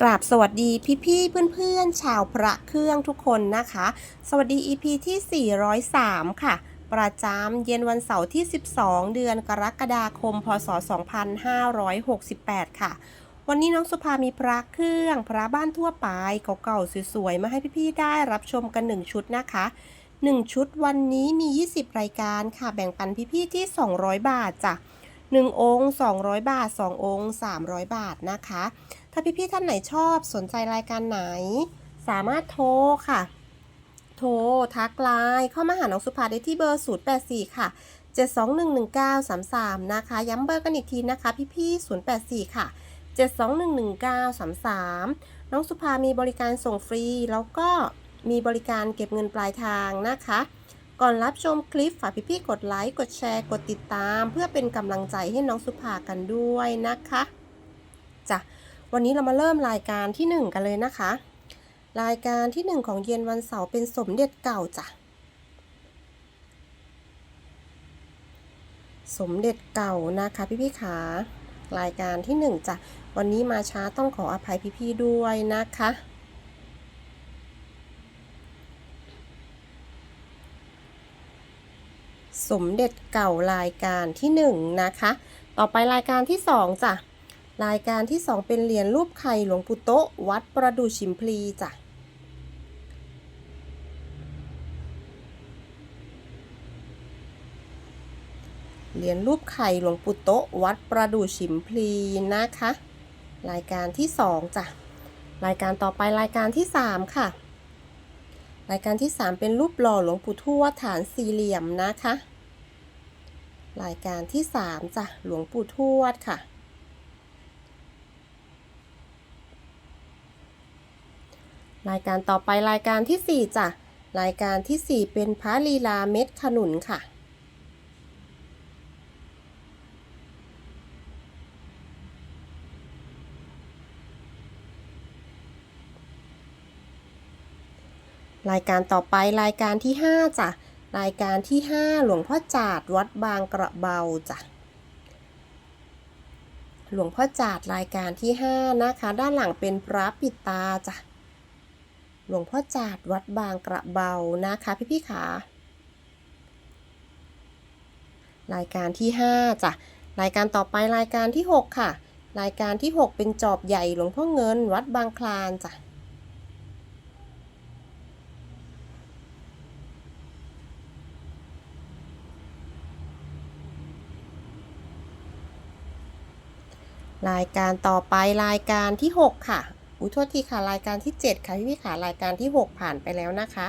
กราบสวัสดีพี่ๆเพื่อนๆ ชาวพระเครื่องทุกคนนะคะ สวัสดี EP ที่ 403 ค่ะ ประจำเย็นวันเสาร์ที่ 12 เดือนกรกฎาคม พศ 2568 ค่ะ วันนี้น้องสุภามีพระเครื่อง พระบ้านทั่วไปเก่าๆสวยๆ มาให้พี่ๆได้รับชมกัน 1 ชุดนะคะ 1 ชุดวันนี้มี 20 รายการค่ะ แบ่งปันพี่ๆที่ 200 บาทจ้ะ1องค์ 200 บาท 2 องค์ 300 บาทนะคะ ถ้าพี่ๆท่านไหนชอบสนใจรายการไหน สามารถโทรค่ะ โทรทักไลน์เข้ามาหาน้องสุภาได้ที่เบอร์ 084 ค่ะ 7211933 นะคะ ย้ำเบอร์กันอีกทีนะคะ พี่ๆ084 ค่ะ 7211933 น้องสุภามีบริการส่งฟรี แล้วก็มีบริการเก็บเงินปลายทางนะคะ ก่อนรับชมคลิปฝากพี่ๆกดไลค์กดแชร์กดติดตาม เพื่อเป็นกำลังใจให้น้องสุภากันด้วยนะคะจ้ะ วันนี้เรามาเริ่มรายการที่ 1 กันเลยนะคะ รายการที่ 1 ของเย็นวันเสาร์เป็นสมเด็จเก่าจ้ะ สมเด็จเก่านะคะพี่พี่ขารายการที่ 1จ้ะ วันนี้มาช้าต้องขออภัยพี่ๆด้วยนะคะสมเด็จเก่ารายการที่ 1 นะคะ ต่อไปรายการที่ 2จ้ะ รายการที่ 2 เป็นเหรียญรูปไข่หลวงปู่โตะวัดประดู่ชิมพลีจ้ะเหรียญรูปไข่หลวงปู่โตะวัดประดู่ฉิมพลีนะคะ รายการที่ 2จ้ะรายการต่อไปรายการที่ 3 ค่ะ รายการที่ 3 เป็นรูปหล่อหลวงปู่ทวดฐานสี่เหลี่ยมนะคะ รายการที่ 3จ้ะหลวงปู่ทวดค่ะ รายการต่อไปรายการที่ 4จ้ะรายการที่ 4 เป็นพระลีลาเม็ดขนุนค่ะ รายการต่อไปรายการที่ 5จ้ะรายการที่ 5 หลวงพ่อจาดวัดบางกระเบาจ้ะหลวงพ่อจาดรายการที่ 5 นะคะ ด้านหลังเป็นพระปิดตาจ้ะ หลวงพ่อจาดวัดบางกระเบานะคะพี่พี่ๆขารายการที่ 5จ้ะรายการต่อไปรายการที่ 6 ค่ะ รายการที่ 6 เป็นจอบใหญ่หลวงพ่อเงิน วัดบางคลานจ้ะรายการต่อไปรายการที่ 6 ค่ะ อุ้ยโทษทีค่ะรายการที่ 7 ค่ะพี่พี่ค่ะรายการที่ 6 ผ่านไปแล้วนะคะ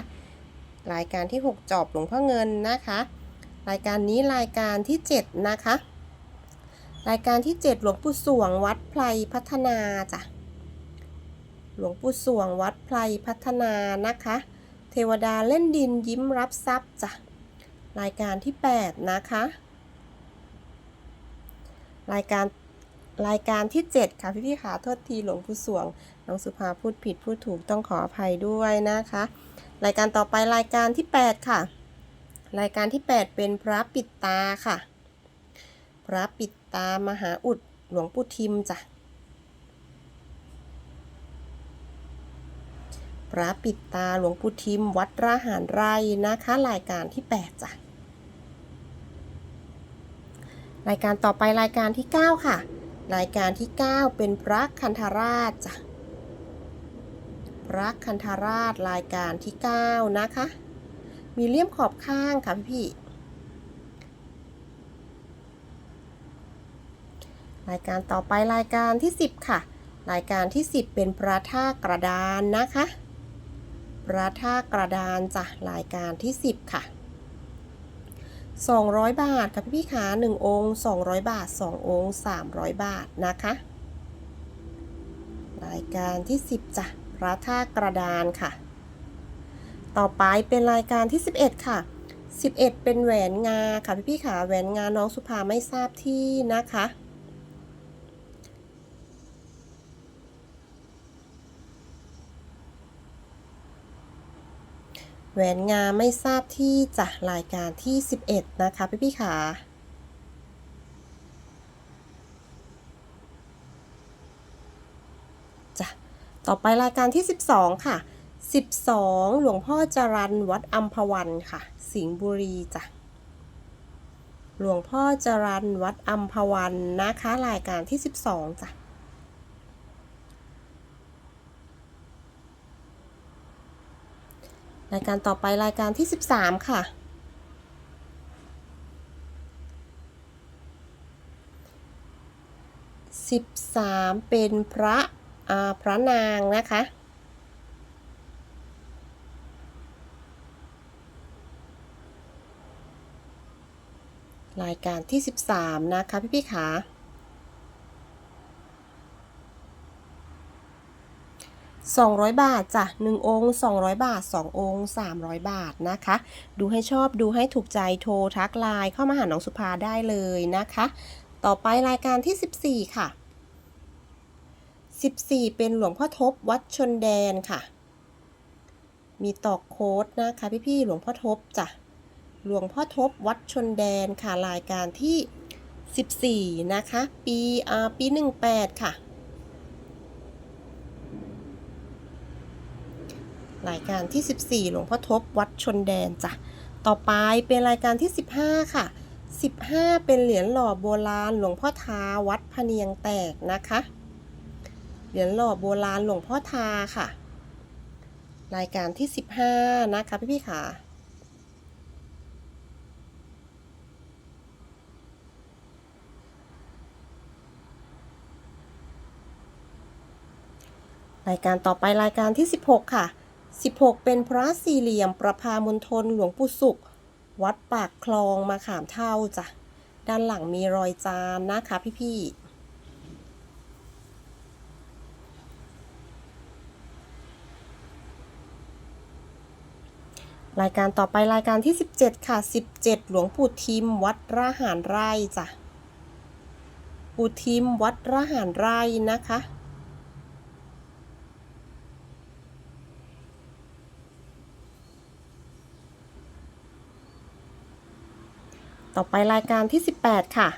รายการที่ 6 จอบหลวงพ่อเงินนะคะ รายการนี้รายการที่ 7 นะคะ รายการที่ 7 หลวงปู่สวงวัดไพรพัฒนาจ้ะหลวงปู่สวงวัดไพรพัฒนานะคะ เทวดาเล่นดินยิ้มรับทรัพย์จ้ะรายการที่ 8 นะคะ รายการ รายการที่ 7 ค่ะพี่พี่ๆค่ะโทษทีหลวงปู่สวง น้องสุภาพูดผิดพูดถูกต้องขออภัยด้วยนะคะ รายการต่อไปรายการที่ 8 ค่ะ รายการที่ 8 เป็นพระปิดตาค่ะ พระปิดตามหาอุดหลวงปู่ทิมจ้ะพระปิดตาหลวงปู่ทิม วัดราหารไร่นะคะ รายการที่ 8 จ้ะรายการต่อไปรายการที่ 9 ค่ะ รายการที่ 9 เป็นพระคันธราชจ้ะพระคันธราชรายการที่ 9 นะคะ มีเลี่ยมขอบข้างค่ะพี่ รายการต่อไปรายการที่ 10 ค่ะ รายการที่ 10 เป็นพระท่ากระดานนะคะ พระท่ากระดานจ้ะรายการที่ 10 ค่ะ 200 บาทค่ะพี่พี่ขา1องค์ 200 บาท 2 องค์ 300 บาทนะคะ รายการที่ 10จ้ะพระท่ากระดานค่ะ ต่อไปเป็นรายการที่ 11 ค่ะ 11 เป็นแหวนงาค่ะพี่พี่ขาแหวนงาน้องสุภาไม่ทราบที่นะคะ แหวนงาไม่ทราบที่จะรายการที่ 11 นะคะ พี่พี่ขาจ้ะต่อไปรายการที่ 12 ค่ะ 12 หลวงพ่อจรันวัดอัมพวันค่ะ สิงห์บุรีจ้ะหลวงพ่อจรันวัดอัมพวันนะคะ รายการที่ 12จ้ะ รายการต่อไปรายการที่ 13 ค่ะ 13 เป็นพระพระนางนะคะรายการที่ 13 นะคะพี่พี่ขา 200 บาทจ้ะ1องค์ 200 บาท 2 องค์ 300 บาทนะคะ ดูให้ชอบดูให้ถูกใจโทรทักไลน์เข้ามาหาน้องสุภาได้เลยนะคะ ต่อไปรายการที่ 14 ค่ะ 14 เป็นหลวงพ่อทบวัดชนแดนค่ะ มีตอกโค้ดนะคะพี่ๆหลวงพ่อทบจ้ะหลวงพ่อทบวัดชนแดนค่ะรายการที่ 14 นะคะ ปีอ่าปี 18 ค่ะ รายการที่ 14 หลวงพ่อทบวัดชนแดนจ้ะ ต่อไปเป็นรายการที่ 15 ค่ะ 15 เป็นเหรียญหล่อโบราณหลวงพ่อทาวัดพะเนียงแตกนะคะ เหรียญหล่อโบราณหลวงพ่อทาค่ะ รายการที่ 15 นะคะพี่ๆค่ะรายการต่อไปรายการที่ 16 ค่ะ 16 เป็นพระสี่เหลี่ยม ประพามณฑลหลวงปู่สุข วัดปากคลองมาขามเท่าจ้ะ ด้านหลังมีรอยจานนะคะพี่ๆรายการต่อไปรายการที่ 17 ค่ะ 17 หลวงปู่ทิม วัดระหารไร่จ้ะ ปู่ทิม วัดระหารไร่นะคะ ต่อไปรายการที่ 18 ค่ะ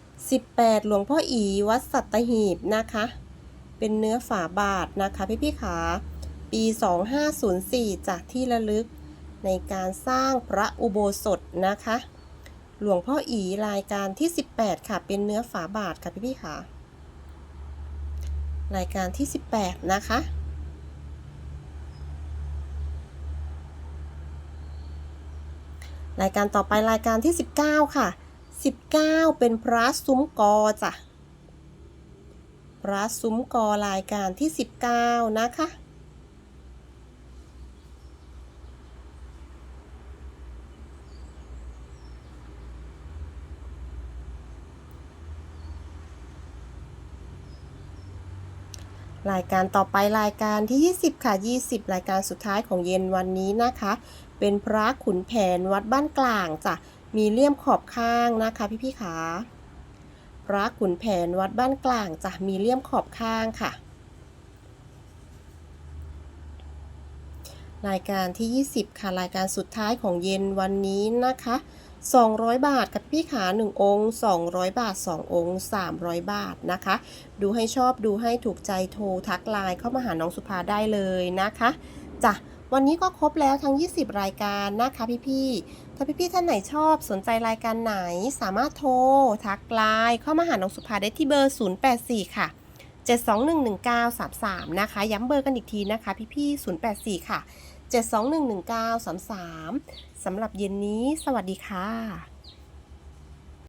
18 หลวงพ่ออีวัดสัตหีบนะคะ เป็นเนื้อฝาบาทนะคะพี่พี่ขาปี 2504 จากที่ระลึกในการสร้างพระอุโบสถนะคะ หลวงพ่ออีรายการที่ 18 ค่ะ เป็นเนื้อฝาบาทค่ะพี่พี่ๆค่ะรายการที่ 18 นะคะ รายการต่อไปรายการที่ 19 ค่ะ 19 เป็นพระซุ้มกอจ้ะพระซุ้มกอรายการที่ 19 นะคะ รายการต่อไปรายการที่ 20 ค่ะ 20 รายการสุดท้ายของเย็นวันนี้นะคะ เป็นพระขุนแผนวัดบ้านกลางจ้ะมีเลี่ยมขอบข้างนะคะ พี่พี่ขาพระขุนแผนวัดบ้านกลางจ้ะมีเลี่ยมขอบข้างค่ะ รายการที่ 20 ค่ะ รายการสุดท้ายของเย็นวันนี้นะคะ 200 บาทกับพี่ขา 1 องค์ 200 บาท 2 องค์ 300 บาทนะคะ ดูให้ชอบดูให้ถูกใจโทรทักไลน์เข้ามาหาน้องสุภาได้เลยนะคะจ้ะวันนี้ก็ครบแล้วทั้ง 20 รายการนะคะพี่ๆ ถ้าพี่ๆ ท่านไหนชอบสนใจรายการไหน สามารถโทร ทักไลน์เข้ามาหาน้องสุภาได้ที่เบอร์ 084 ค่ะ 7211933 นะคะ ย้ำเบอร์กันอีกทีนะคะ พี่ๆ 084 ค่ะ 7211933สำหรับเย็นนี้ สวัสดีค่ะ